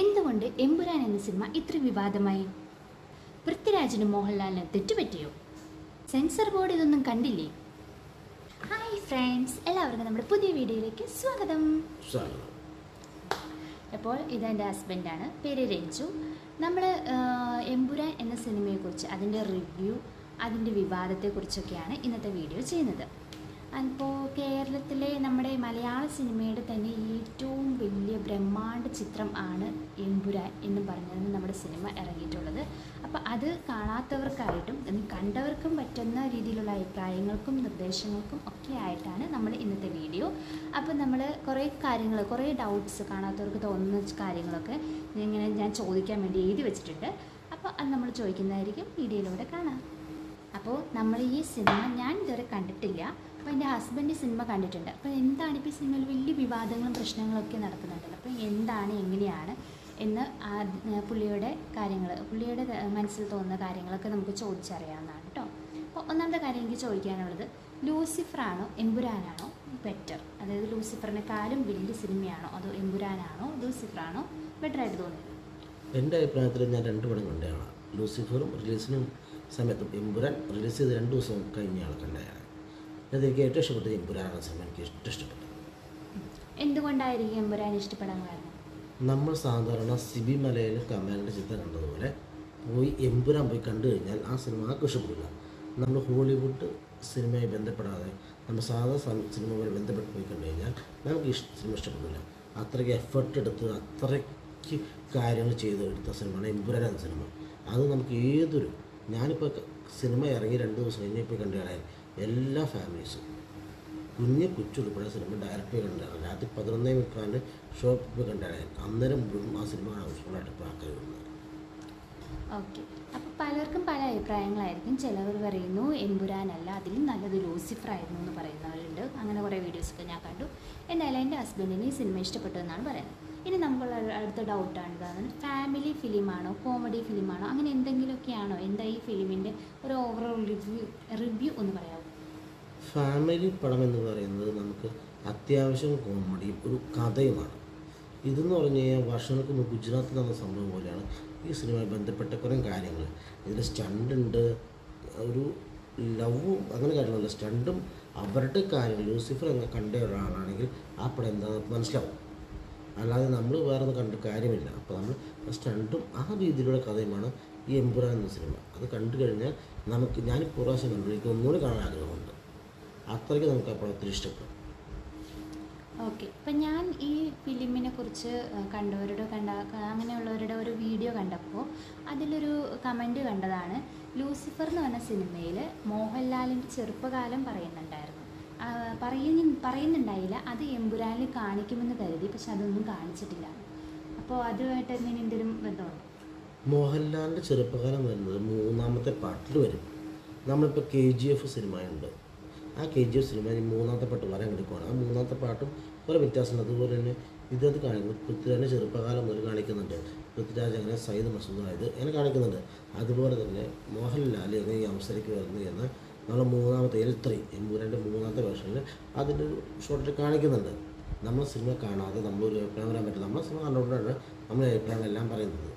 എന്തുകൊണ്ട് എമ്പുരാൻ എന്ന സിനിമ ഇത്ര വിവാദമായി? പൃഥ്വിരാജിനും മോഹൻലാലിന് തെറ്റുപറ്റിയോ? സെൻസർ ബോർഡ് ഇതൊന്നും കണ്ടില്ലേ? ഹായ് ഫ്രണ്ട്സ് എല്ലാവർക്കും നമ്മുടെ പുതിയ വീഡിയോയിലേക്ക് സ്വാഗതം. സ്വാഗതം. അപ്പോൾ ഇതെന്റെ ഹസ്ബൻഡാണ് പേര് രഞ്ജു. നമ്മൾ എമ്പുരാൻ എന്ന സിനിമയെക്കുറിച്ച് അതിന്റെ റിവ്യൂ അതിന്റെ വിവാദത്തെക്കുറിച്ചൊക്കെയാണ് ഇന്നത്തെ വീഡിയോ ചെയ്യുന്നത്. അപ്പോൾ കേരളത്തിലെ നമ്മുടെ മലയാള സിനിമയുടെ തന്നെ ഏറ്റവും വലിയ ബ്രഹ്മാണ്ഡ ചിത്രം ആണ് എമ്പുരാൻ എന്ന് പറഞ്ഞത് നമ്മുടെ സിനിമ ഇറങ്ങിയിട്ടുള്ളത്. അപ്പോൾ അത് കാണാത്തവർക്കായിട്ടും കണ്ടവർക്കും പറ്റുന്ന രീതിയിലുള്ള അഭിപ്രായങ്ങൾക്കും നിർദ്ദേശങ്ങൾക്കും ഒക്കെ ആയിട്ടാണ് നമ്മൾ ഇന്നത്തെ വീഡിയോ. അപ്പോൾ നമ്മൾ കുറേ കാര്യങ്ങൾ കുറേ ഡൗട്ട്സ് കാണാത്തവർക്ക് തോന്നുന്ന കാര്യങ്ങളൊക്കെ ഇങ്ങനെ ഞാൻ ചോദിക്കാൻ വേണ്ടി എഴുതി വെച്ചിട്ടുണ്ട്. അപ്പോൾ അത് നമ്മൾ ചോദിക്കുന്നതായിരിക്കും. വീഡിയോയിലൂടെ കാണാം. അപ്പോൾ നമ്മൾ ഈ സിനിമ ഞാൻ ഇതുവരെ കണ്ടിട്ടില്ല. അപ്പോൾ എന്റെ ഹസ്ബൻഡ് സിനിമ കണ്ടിട്ടുണ്ട്. അപ്പോൾ എന്താണ് ഇപ്പോൾ ഈ സിനിമയിൽ വലിയ വിവാദങ്ങളും പ്രശ്നങ്ങളൊക്കെ നടക്കുന്നുണ്ടല്ലോ. അപ്പോൾ എന്താണ് എങ്ങനെയാണ് എന്ന് പുള്ളിയുടെ കാര്യങ്ങൾ പുള്ളിയുടെ മനസ്സിൽ തോന്നുന്ന കാര്യങ്ങളൊക്കെ നമുക്ക് ചോദിച്ചറിയാവുന്നതാണ് കേട്ടോ. അപ്പോൾ ഒന്നാമത്തെ കാര്യം എനിക്ക് ചോദിക്കാനുള്ളത് ലൂസിഫറാണോ എമ്പുരാനാണോ ബെറ്റർ? അതായത് ലൂസിഫറിനെക്കാളും വലിയ സിനിമയാണോ അതോ എമ്പുരാനാണോ ലൂസിഫറാണോ ബെറ്റർ ആയിട്ട് തോന്നിയത് എന്റെ അഭിപ്രായത്തിൽ ഞാൻ രണ്ട് പടം കണ്ടതാണ്. ലൂസിഫറും റിലീസിനും സമയത്തും എമ്പുരാൻ റിലീസ് ചെയ്ത് രണ്ട് ദിവസം കഴിഞ്ഞാണ് കണ്ടതാണ് അത് എനിക്ക് ഏറ്റവും ഇഷ്ടപ്പെട്ടത് എമ്പുരാനാണ് സിനിമ എനിക്ക് ഏറ്റവും ഇഷ്ടപ്പെട്ടത്. എന്തുകൊണ്ടായിരിക്കും എമ്പുരാൻ ഇഷ്ടപ്പെടാൻ കാരണം? നമ്മൾ സാധാരണ സിബി മലയിൽ കമാലിന്റെ ചിത്രം കണ്ടതുപോലെ പോയി എമ്പുരാൻ പോയി കണ്ടു കഴിഞ്ഞാൽ ആ സിനിമ ആർക്കും ഇഷ്ടപ്പെടില്ല. നമ്മൾ ഹോളിവുഡ് സിനിമയെ ബന്ധപ്പെടാതെ നമ്മൾ സാധാരണ സിനിമകൾ ബന്ധപ്പെട്ട് പോയി കണ്ടു കഴിഞ്ഞാൽ നമുക്ക് സിനിമ ഇഷ്ടപ്പെടില്ല. അത്രയ്ക്ക് എഫർട്ട് എടുത്ത് അത്രയ്ക്ക് കാര്യങ്ങൾ ചെയ്ത് എടുത്ത സിനിമയാണ് എമ്പുരാൻ എന്ന സിനിമ. അത് നമുക്ക് ഏതൊരു ഞാനിപ്പോൾ സിനിമ ഇറങ്ങി രണ്ട് ദിവസം കഴിഞ്ഞ് കണ്ടുകളായി എല്ലാ ഫാമിലീസും. കുഞ്ഞ് കൊച്ചുൾപ്പെടെ സിനിമ ഡയറക്റ്റ് കണ്ടാണ് രാത്രി പതിനൊന്നേ മുക്കാലിന് ഷോ പോയി കണ്ടാണ് അന്നേരം മുഴുവൻ ആ സിനിമ ഹൗസ്ഫുള്ളായിട്ട് ആൾക്കാർ വരുന്നത്. ഓക്കെ. അപ്പോൾ പലർക്കും പല അഭിപ്രായങ്ങളായിരിക്കും. ചിലവർ പറയുന്നു എമ്പുരാനല്ല അതിലും നല്ലത് ലൂസിഫർ ആയിരുന്നു എന്ന് പറയുന്നവരുണ്ട്. അങ്ങനെ കുറേ വീഡിയോസൊക്കെ ഞാൻ കണ്ടു. എന്നാലും എന്റെ ഹസ്ബൻഡിന് ഈ സിനിമ ഇഷ്ടപ്പെട്ടു എന്നാണ് പറയുന്നത്. ഇനി നമ്മൾ അടുത്ത ഡൗട്ടാണ് ഇതാണ് ഫാമിലി ഫിലിമാണോ കോമഡി ഫിലിമാണോ അങ്ങനെ എന്തെങ്കിലുമൊക്കെയാണോ? എന്താ ഈ ഫിലിമിന്റെ ഒരു ഓവറോൾ റിവ്യൂ റിവ്യൂ ഒന്ന് പറയാമോ? ഫാമിലി പടം എന്ന് പറയുന്നത് നമുക്ക് അത്യാവശ്യം കോമഡി ഒരു കഥയുമാണ്. ഇതെന്ന് പറഞ്ഞു കഴിഞ്ഞാൽ വർഷങ്ങൾക്ക് മുമ്പ് ഗുജറാത്തിൽ നടന്ന സംഭവം പോലെയാണ് ഈ സിനിമയുമായി ബന്ധപ്പെട്ട കുറേ കാര്യങ്ങൾ. ഇതിൽ സ്റ്റണ്ട് ഉണ്ട് ഒരു ലവും അങ്ങനെ കാര്യങ്ങളല്ല സ്റ്റണ്ടും അവരുടെ കാര്യങ്ങൾ. ലൂസിഫർ എന്ന കണ്ട ഒരാളാണെങ്കിൽ ആ പടം എന്താണെന്ന് മനസ്സിലാവും. അല്ലാതെ നമ്മൾ വേറെ കണ്ട കാര്യമില്ല. അപ്പോൾ നമ്മൾ ഫസ്റ്റ് രണ്ടും ആ രീതിയിലുള്ള കഥയുമാണ് ഈ എംപുരാൻ എന്ന സിനിമ അത് കണ്ടു കഴിഞ്ഞാൽ നമുക്ക് ഞാൻ പ്രാവശ്യം കണ്ടു. എനിക്ക് ഒന്നുകൂടി കാണാൻ ആഗ്രഹമുണ്ട്. അത്രയ്ക്ക് നമുക്ക് ആ പടത്തിൽ ഇഷ്ടപ്പെടും ഓക്കെ. ഇപ്പം ഞാൻ ഈ ഫിലിമിനെ കുറിച്ച് കണ്ടവരുടെ കണ്ട അങ്ങനെയുള്ളവരുടെ ഒരു വീഡിയോ കണ്ടപ്പോൾ അതിലൊരു കമന്റ് കണ്ടതാണ്. ലൂസിഫർ എന്ന് പറഞ്ഞ സിനിമയിൽ മോഹൻലാലിന്റെ ചെറുപ്പകാലം പറയുന്നുണ്ടായിരുന്നു. പറയുന്ന പറയുന്നുണ്ടായില്ല. അത് എമ്പുരാനിൽ കാണിക്കുമെന്ന് കരുതി പക്ഷെ അതൊന്നും കാണിച്ചിട്ടില്ല. അപ്പോൾ അതുമായിട്ട് എങ്ങനെ എന്തെങ്കിലും ബന്ധമുണ്ടോ? മോഹൻലാലിന്റെ ചെറുപ്പകാലം വരുന്നത് മൂന്നാമത്തെ പാട്ടിൽ വരും. നമ്മളിപ്പോൾ കെ ജി എഫ് സിനിമയുണ്ട്. ആ കെ ജി എഫ് സിനിമ മൂന്നാമത്തെ പാട്ട് വരാൻ കിടക്കുവാണ് ആ മൂന്നാമത്തെ പാട്ടും കുറേ വ്യത്യാസമുണ്ട്. അതുപോലെ തന്നെ ഇതത് കാണിക്കുന്നു. പൃഥ്വിരാജിന്റെ ചെറുപ്പകാലം മുതൽ കാണിക്കുന്നുണ്ട്. പൃഥ്വിരാജ് അങ്ങനെ സയ്യിദ് മസൂദ് ആയത് അങ്ങനെ കാണിക്കുന്നുണ്ട്. അതുപോലെ തന്നെ മോഹൻലാൽ എങ്ങനെ ഈ അവസരയ്ക്ക് വരുന്നു എന്ന് നമ്മൾ മൂന്നാമത്തെ എൽ ത്രീ എമ്പൂരന്റെ മൂന്നാമത്തെ വേർഷനിൽ അതിന്റെ ഒരു ഷോട്ടിൽ കാണിക്കുന്നുണ്ട്. നമ്മൾ സിനിമ കാണാതെ നമ്മളൊരു അഭിപ്രായം വരാൻ പറ്റില്ല. നമ്മൾ സിനിമ കണ്ടുകൊണ്ടാണ് നമ്മൾ അഭിപ്രായം എല്ലാം പറയുന്നത്.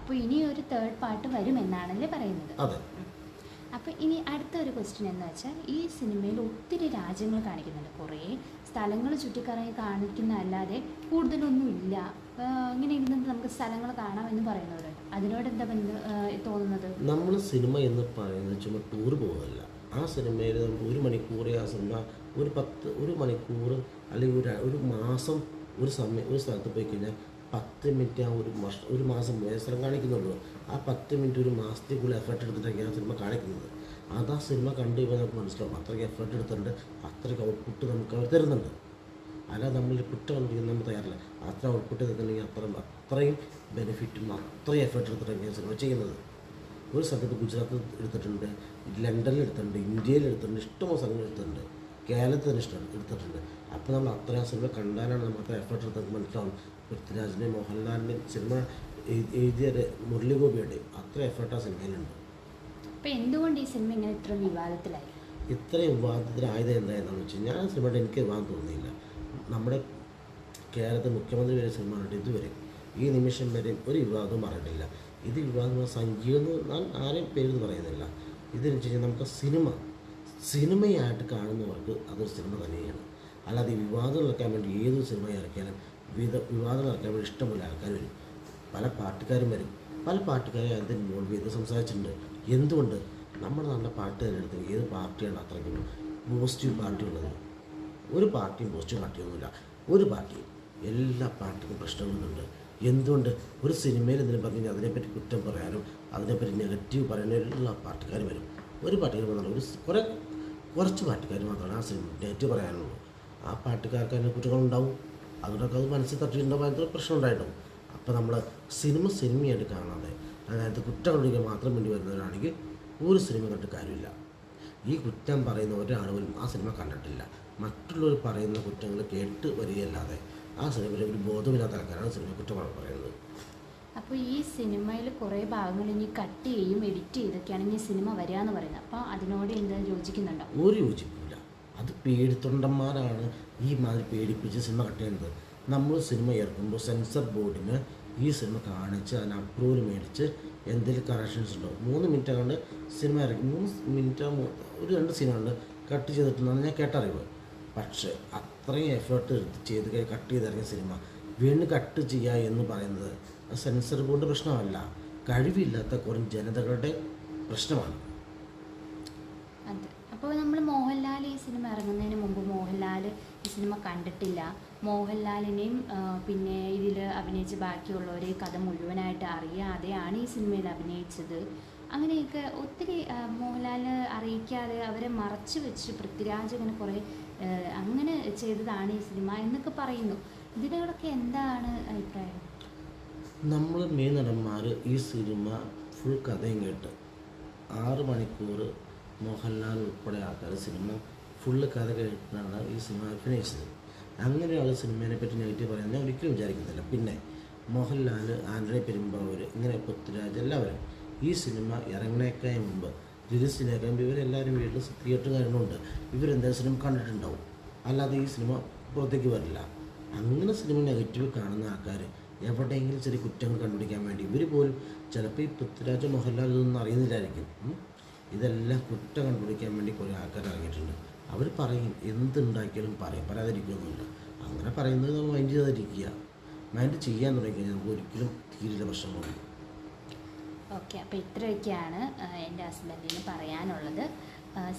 അപ്പോൾ ഇനി ഒരു തേർഡ് പാർട്ട് വരുമെന്നാണല്ലേ പറയുന്നത്? അതെ. അപ്പോൾ ഇനി അടുത്ത ഒരു ക്വസ്റ്റ്യൻ എന്ന് വെച്ചാൽ ഈ സിനിമയിൽ ഒത്തിരി രാജ്യങ്ങൾ കാണിക്കുന്നുണ്ട്. കുറേ സ്ഥലങ്ങൾ ചുറ്റിക്കറങ്ങി കാണിക്കുന്ന അല്ലാതെ കൂടുതലൊന്നും ഇല്ല. ഇങ്ങനെ ഇരുന്നിട്ട് നമുക്ക് സ്ഥലങ്ങൾ കാണാം എന്ന് പറയുന്നവരുണ്ട്. അതിനോട് എന്താ ബന്ധം തോന്നുന്നത്? നമ്മൾ സിനിമ എന്ന് പറയുന്നത് ചുമ്മാ ടൂർ പോകുന്നില്ല ആ സിനിമയിൽ നമുക്ക് ഒരു മണിക്കൂർ ആ സിനിമ ഒരു പത്ത് ഒരു മണിക്കൂർ അല്ലെങ്കിൽ ഒരു ഒരു മാസം ഒരു സമയം ഒരു സ്ഥലത്ത് പോയി കഴിഞ്ഞാൽ പത്ത് മിനിറ്റ് ആ ഒരു വർഷം ഒരു മാസം സ്ഥലം കാണിക്കുന്നുള്ളൂ. ആ പത്ത് മിനിറ്റ് ഒരു മാസത്തേക്കുള്ള എഫർട്ട് എടുത്തിട്ടൊക്കെയാണ് സിനിമ കാണിക്കുന്നത്. അത് ആ സിനിമ കണ്ടു കഴിയുമ്പോൾ നമുക്ക് മനസ്സിലാവും അത്രയ്ക്ക് എഫർട്ട് എടുത്തിട്ടുണ്ട് അത്രയ്ക്ക് ഔട്ട്പുട്ട് നമുക്ക് അവർ തരുന്നുണ്ട്. അല്ലാതെ നമ്മൾ കുറ്റം കണ്ടിരിക്കുന്ന നമ്മൾ തയ്യാറില്ല. അത്ര ഔട്ട്പുട്ട് തന്നിട്ടുണ്ടെങ്കിൽ അത്ര അത്രയും ബെനിഫിറ്റും അത്രയും എഫേർട്ട് എടുത്തിട്ടൊക്കെയാണ് സിനിമ ചെയ്യുന്നത്. ഒരു സ്ഥലത്ത് ഗുജറാത്ത് എടുത്തിട്ടുണ്ട് ലണ്ടനിൽ എടുത്തിട്ടുണ്ട് ഇന്ത്യയിൽ എടുത്തിട്ടുണ്ട് ഇഷ്ടമുള്ള സ്ഥലങ്ങൾ എടുത്തിട്ടുണ്ട് കേരളത്തിൽ തന്നെ ഇഷ്ടം എടുത്തിട്ടുണ്ട്. അപ്പോൾ നമ്മൾ അത്രയും സിനിമ കണ്ടാലാണ് നമ്മൾ അത്ര എഫേർട്ട് എടുത്തത് മനസ്സിലാവും. പൃഥ്വിരാജിന്റെയും മോഹൻലാലിന്റെയും സിനിമ എഴു- എഴുതിയ മുരളി ഗോപിയുടെയും അത്ര എഫേർട്ട് ആ സിനിമയിലുണ്ട്. അപ്പോൾ എന്തുകൊണ്ട് ഈ സിനിമ ഇങ്ങനെ ഇത്ര വിവാദത്തിലായി? ഇത്രയും വിവാദത്തിലായത് എന്തായെന്ന് വെച്ച് കഴിഞ്ഞാൽ ആ സിനിമയുടെ എനിക്ക് വിവാദം തോന്നിയില്ല. നമ്മുടെ കേരളത്തിൽ മുഖ്യമന്ത്രി വരെ സിനിമ കണ്ടിട്ട് ഇതുവരെ ഈ നിമിഷം വരെ ഒരു വിവാദവും പറഞ്ഞിട്ടില്ല. ഇത് വിവാദ സഞ്ജീവ് എന്ന് ഞാൻ ആരെയും പേരെന്ന് പറയുന്നില്ല. ഇതെന്ന് നമുക്ക് സിനിമ സിനിമയായിട്ട് കാണുന്നവർക്ക് അതൊരു സിനിമ തന്നെയാണ്. അല്ലാതെ വിവാദം ഇറക്കാൻ വേണ്ടി ഏതൊരു സിനിമ ഇറക്കിയാലും വിധ വിവാദം ഇറക്കാൻ വേണ്ടി ഇഷ്ടമുള്ള ആൾക്കാർ വരും. പല പാട്ടുകാരും വരും. പല പാട്ടുകാരെ അതിന് ഇൻവോൾവ് ചെയ്ത് സംസാരിച്ചിട്ടുണ്ട്. എന്തുകൊണ്ട്? നമ്മുടെ നാട്ടിലെ തിരഞ്ഞെടുത്ത് ഏത് പാർട്ടിയാണ് അത്രയ്ക്കും പോസിറ്റീവ് പാർട്ടി ഉള്ളത്? ഒരു പാർട്ടിയും പോസിറ്റീവ് പാർട്ടിയൊന്നുമില്ല. ഒരു പാർട്ടിയും എല്ലാ പാർട്ടിക്കും പ്രശ്നങ്ങളുണ്ട്. എന്തുകൊണ്ട് ഒരു സിനിമയിൽ എന്തെങ്കിലും പറഞ്ഞു അതിനെപ്പറ്റി കുറ്റം പറയാനും അതിനെപ്പറ്റി നെഗറ്റീവ് പറയാനുള്ള പാട്ടുകാർ വരും. ഒരു പാട്ടുകാർ മാത്രമല്ല ഒരു കുറേ കുറച്ച് പാട്ടുകാർ മാത്രമാണ് ആ സിനിമ നെഗറ്റീവ് പറയാനുള്ളൂ. ആ പാട്ടുകാർക്ക് അതിനെ കുറ്റങ്ങളുണ്ടാവും. അതുകൊണ്ടൊക്കെ അത് മനസ്സിൽ തട്ടിയിട്ടുണ്ടാവും അതിന് പ്രശ്നം ഉണ്ടായിട്ടുണ്ടാവും അപ്പോൾ നമ്മൾ സിനിമ സിനിമയായിട്ട് കാണാതെ അതായത് കുറ്റം കണ്ടുപിടിക്കാൻ മാത്രം വേണ്ടി വരുന്നവരാണെങ്കിൽ ഒരു സിനിമ കണ്ടിട്ട് കാര്യമില്ല. ഈ കുറ്റം പറയുന്ന ഒരാൾ പോലും ആ സിനിമ കണ്ടിട്ടില്ല. മറ്റുള്ളവർ പറയുന്ന കുറ്റങ്ങൾ കേട്ട് വരികയല്ലാതെ ആ സിനിമയിൽ ഒരു ബോധമില്ലാത്ത ആൾക്കാരാണ് സിനിമയെ കുറ്റമാണ് പറയുന്നത്. അപ്പോൾ ഈ സിനിമയിൽ കുറേ ഭാഗങ്ങൾ ഇനി കട്ട് ചെയ്യും എഡിറ്റ് ചെയ്തൊക്കെയാണ് ഇനി സിനിമ വരിക എന്ന് പറയുന്നത്. അപ്പോൾ അതിനോട് എന്താ യോജിക്കുന്നുണ്ടോ? ഒരു യോജിപ്പില്ല. അത് പേടിത്തൊണ്ടന്മാരാണ് ഈ മാതിരി പേടിപ്പിച്ച് സിനിമ കട്ട് ചെയ്യുന്നത്. നമ്മൾ സിനിമ ഇറക്കുമ്പോൾ സെൻസർ ബോർഡിന് ഈ സിനിമ കാണിച്ച് അതിന് അപ്രൂവൽ മേടിച്ച് എന്തെങ്കിലും കറക്ഷൻസ് ഉണ്ടോ? മൂന്ന് മിനിറ്റ് കൊണ്ട് സിനിമ ഇറക്കി. മൂന്ന് മിനിറ്റ് ഒരു രണ്ട് സിനിമ കൊണ്ട് കട്ട് ചെയ്തിട്ടുണ്ടെന്ന് ഞാൻ കേട്ടറിവ്. പക്ഷേ അത്രയും എഫേർട്ട് എടുത്ത് ചെയ്ത് കട്ട് ചെയ്തിറങ്ങിയ സിനിമ വീണ്ടും കട്ട് ചെയ്യുക എന്ന് പറയുന്നത് സെൻസർ ബോർഡ് പ്രശ്നമല്ല. കഴിവില്ലാത്ത കുറേ ജനതകളുടെ പ്രശ്നമാണ്. അപ്പോൾ നമ്മൾ മോഹൻലാൽ ഈ സിനിമ ഇറങ്ങുന്നതിന് മുമ്പ് മോഹൻലാൽ ഈ സിനിമ കണ്ടിട്ടില്ല. മോഹൻലാലിനെയും പിന്നെ ഇതിൽ അഭിനയിച്ച് ബാക്കിയുള്ളവരെ കഥ മുഴുവനായിട്ട് അറിയാതെയാണ് ഈ സിനിമയിൽ അഭിനയിച്ചത്. അങ്ങനെയൊക്കെ ഒത്തിരി മോഹൻലാൽ അറിയിക്കാതെ അവരെ മറച്ചു വെച്ച് പൃഥ്വിരാജ് അങ്ങനെ കുറേ അങ്ങനെ ചെയ്തതാണ് ഈ സിനിമ എന്നൊക്കെ പറയുന്നു. ഇതിനോടൊക്കെ എന്താണ് അഭിപ്രായം? നമ്മൾ മെയിൻ നടന്മാർ ഈ സിനിമ ഫുൾ കഥയും കേട്ട് ആറ് മണിക്കൂർ മോഹൻലാൽ ഉൾപ്പെടെ ആൾക്കാർ സിനിമ ഫുള്ള് കഥ കേട്ടിട്ടാണ് ഈ സിനിമ അഭിനയിച്ചത്. അങ്ങനെയുള്ള സിനിമയെ പറ്റി നെഗറ്റീവ് പറയാൻ ഞാൻ ഒരിക്കലും വിചാരിക്കുന്നില്ല. പിന്നെ മോഹൻലാൽ ആന്റണി പെരുമ്പാവൂർ ഇങ്ങനെ പൃഥ്വിരാജ് എല്ലാവരും ഈ സിനിമ ഇറങ്ങണേക്കായി മുമ്പ് റിലീസിനേക്കാൾ മുമ്പ് ഇവരെല്ലാവരും വീട്ടിൽ തിയേറ്റർ കാര്യങ്ങളുണ്ട് ഇവരെന്തായാലും സിനിമ കണ്ടിട്ടുണ്ടാവും? അല്ലാതെ ഈ സിനിമ പുറത്തേക്ക് വരില്ല. അങ്ങനെ സിനിമ നെഗറ്റീവ് കാണുന്ന ആൾക്കാർ എവിടെയെങ്കിലും ചെറിയ കുറ്റങ്ങൾ കണ്ടുപിടിക്കാൻ വേണ്ടി ഇവർ പോലും ചിലപ്പോൾ ഈ പൃഥ്വിരാജ് മോഹൻലാൽ ഇതൊന്നും അറിയുന്നില്ലായിരിക്കും. ഇതെല്ലാം കുറ്റം കണ്ടുപിടിക്കാൻ വേണ്ടി കുറേ ആൾക്കാർ ഇറങ്ങിയിട്ടുണ്ട്. അവർ പറയും എന്തുണ്ടാക്കിയാലും പറയും പറയാതിരിക്കുകയൊന്നുമില്ല അങ്ങനെ പറയുന്നത് നമ്മൾ മൈൻഡ് ചെയ്താതിരിക്കുക മൈൻഡ് ചെയ്യാൻ തുടങ്ങിക്കഴിഞ്ഞാൽ നമുക്ക് ഒരിക്കലും തീരില്ല പ്രശ്നങ്ങളൊന്നും ഓക്കെ അപ്പോൾ ഇത്രയൊക്കെയാണ് എന്റെ ഹസ്ബൻഡിന് പറയാനുള്ളത്.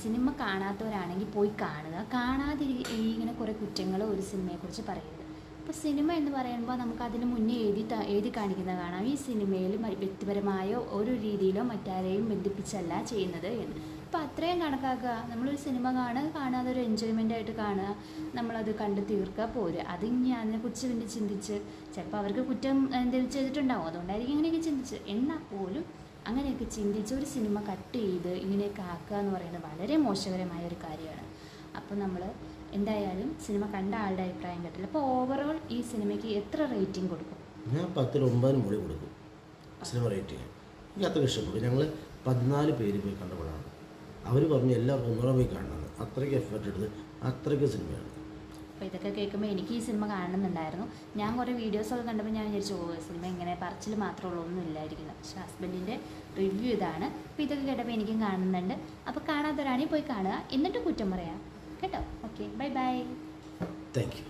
സിനിമ കാണാത്തവരാണെങ്കിൽ പോയി കാണുക. കാണാതിരി ഇങ്ങനെ കുറേ കുറ്റങ്ങൾ ഒരു സിനിമയെക്കുറിച്ച് പറയരുത് അപ്പോൾ സിനിമ എന്ന് പറയുമ്പോൾ നമുക്ക് അതിന് മുന്നേ എഴുതി എഴുതി കാണിക്കുന്ന കാണാം. ഈ സിനിമയിൽ വ്യക്തിപരമായ ഒരു രീതിയിലോ മറ്റാരെയും ബന്ധിപ്പിച്ചല്ല ചെയ്യുന്നത് എന്ന്. അപ്പോൾ അത്രയും കണക്കാക്കുക. നമ്മളൊരു സിനിമ കാണുക കാണാതെ ഒരു എൻജോയ്മെന്റ് ആയിട്ട് കാണുക നമ്മളത് കണ്ട് തീർക്കുക പോരുക. അത് ഇനി അതിനെക്കുറിച്ച് പിന്നെ ചിന്തിച്ച് ചിലപ്പോൾ അവർക്ക് കുറ്റം എന്തെങ്കിലും ചെയ്തിട്ടുണ്ടാവും. അതുകൊണ്ടായിരിക്കും ഇങ്ങനെയൊക്കെ ചിന്തിച്ച്. എന്നാൽ പോലും അങ്ങനെയൊക്കെ ചിന്തിച്ച് ഒരു സിനിമ കട്ട് ചെയ്ത് ഇങ്ങനെയൊക്കെ ആക്കുക എന്ന് പറയുന്നത് വളരെ മോശകരമായ ഒരു കാര്യമാണ്. അപ്പോൾ നമ്മൾ എന്തായാലും സിനിമ കണ്ട ആളുടെ അഭിപ്രായം കേട്ടില്ല. അപ്പോൾ ഓവറോൾ ഈ സിനിമയ്ക്ക് എത്ര റേറ്റിംഗ് കൊടുക്കും? ഞാൻ പത്തിൽ ഒമ്പതിന് മുകളിൽ കൊടുക്കും. സിനിമ റേറ്റിംഗ് എനിക്ക് അത്ര ഇഷ്ടപ്പെട്ടു. ഞങ്ങൾ പതിനാല് പേര് പോയി കണ്ടപ്പോഴാണ്. അവർ പറഞ്ഞു എല്ലാവർക്കും ഒന്നുകൂടെ കാണണം. അത്രയ്ക്ക് എഫേർട്ട് എടുത്ത് അത്രയ്ക്ക് സിനിമയാണ്. അപ്പോൾ ഇതൊക്കെ കേൾക്കുമ്പോൾ എനിക്ക് ഈ സിനിമ കാണണമെന്നുണ്ടായിരുന്നു. ഞാൻ കുറേ വീഡിയോസൊക്കെ കണ്ടപ്പോൾ ഞാൻ വിചാരിച്ചു ഓ സിനിമ ഇങ്ങനെ പറച്ചിൽ മാത്രമുള്ള ഒന്നും ഇല്ലായിരിക്കുന്നു. പക്ഷേ ഹസ്ബൻഡിന്റെ റിവ്യൂ ഇതാണ്. അപ്പോൾ ഇതൊക്കെ കേട്ടപ്പോൾ എനിക്കും കാണുന്നുണ്ട്. അപ്പോൾ കാണാത്തവരാണെങ്കിൽ പോയി കാണുക. എന്നിട്ട് കുറ്റം പറയാം. കേട്ടോ? Okay bye bye thank you